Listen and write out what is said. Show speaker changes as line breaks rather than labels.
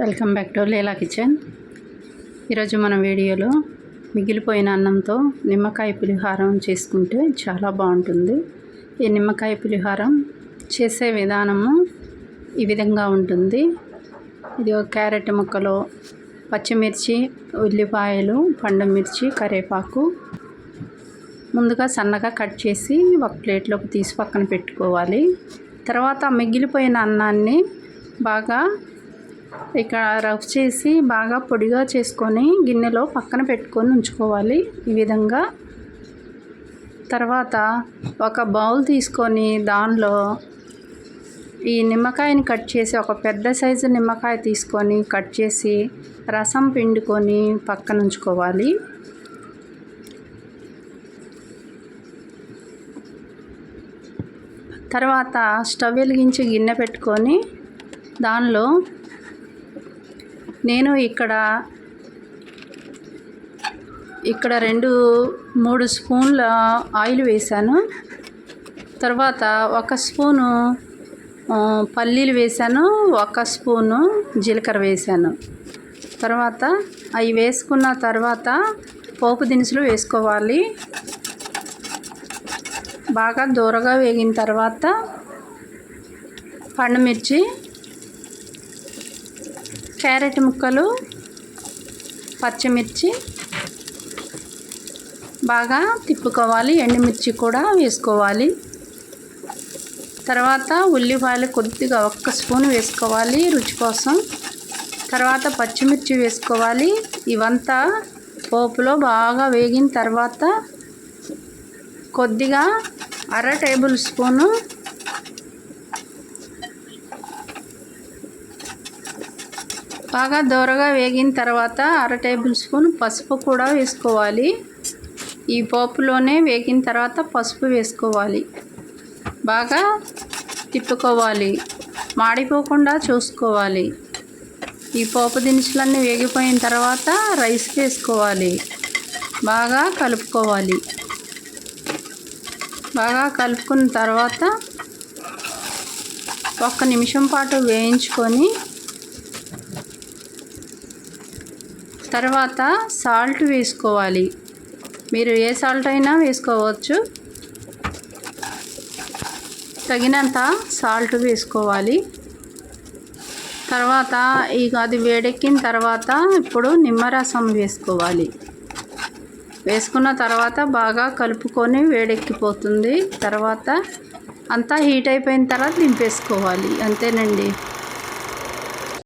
Welcome back to Leela kitchen. ఈరోజు మన వీడియోలో మిగిలిపోయిన అన్నంతో నిమ్మకాయ పులిహారం చేసుకుంటే చాలా బాగుంటుంది. ఈ నిమ్మకాయ పులిహారం చేసే విధానము ఈ విధంగా ఉంటుంది. ఇది ఒక క్యారెట్ ముక్కలు పచ్చిమిర్చి ఉల్లిపాయలు పండు మిర్చి కరివేపాకు ముందుగా సన్నగా కట్ చేసి ఒక ప్లేట్లోకి తీసి పక్కన పెట్టుకోవాలి. తర్వాత మిగిలిపోయిన అన్నాన్ని బాగా ఇక్కడ రఫ్ చేసి బాగా పొడిగా చేసుకొని గిన్నెలో పక్కన పెట్టుకొని ఉంచుకోవాలి ఈ విధంగా. తర్వాత ఒక బౌల్ తీసుకొని దానిలో ఈ నిమ్మకాయని కట్ చేసి ఒక పెద్ద సైజు నిమ్మకాయ తీసుకొని కట్ చేసి రసం పిండుకొని పక్కన ఉంచుకోవాలి. తర్వాత స్టవ్ వెలిగించి గిన్నె పెట్టుకొని దానిలో నేను ఇక్కడ ఇక్కడ రెండు మూడు స్పూన్ల ఆయిల్ వేశాను. తర్వాత ఒక స్పూను పల్లీలు వేశాను ఒక స్పూను జీలకర్ర వేశాను. తర్వాత అవి వేసుకున్న తర్వాత పోపు దినుసులు వేసుకోవాలి. బాగా దూరగా వేగిన తర్వాత పండుమిర్చి క్యారెట్ ముక్కలు పచ్చిమిర్చి బాగా తిప్పుకోవాలి. ఎండుమిర్చి కూడా వేసుకోవాలి. తర్వాత ఉల్లిపాయలు కొద్దిగా ఒక్క స్పూన్ వేసుకోవాలి రుచి కోసం. తర్వాత పచ్చిమిర్చి వేసుకోవాలి. ఇవంతా పోపులో బాగా వేగిన తర్వాత కొద్దిగా అర టేబుల్ స్పూను బాగా దోరగా వేగిన తర్వాత అర టేబుల్ స్పూన్ పసుపు కూడా వేసుకోవాలి. ఈ పోపులోనే వేగిన తర్వాత పసుపు వేసుకోవాలి. బాగా తిప్పుకోవాలి. మాడిపోకుండా చూసుకోవాలి. ఈ పోపు దినుసులన్నీ వేగిపోయిన తర్వాత రైస్ వేసుకోవాలి. బాగా కలుపుకోవాలి. బాగా కలుపుకున్న తర్వాత ఒక్క నిమిషం పాటు వేయించుకొని తర్వాత సాల్ట్ వేసుకోవాలి. మీరు ఏ సాల్ట్ అయినా వేసుకోవచ్చు. తగినంత సాల్ట్ వేసుకోవాలి. తర్వాత ఇక అది వేడెక్కిన తర్వాత ఇప్పుడు నిమ్మరసం వేసుకోవాలి. వేసుకున్న తర్వాత బాగా కలుపుకొని వేడెక్కిపోతుంది. తర్వాత అంతా హీట్ అయిపోయిన తర్వాత దింపేసుకోవాలి. అంతేనండి.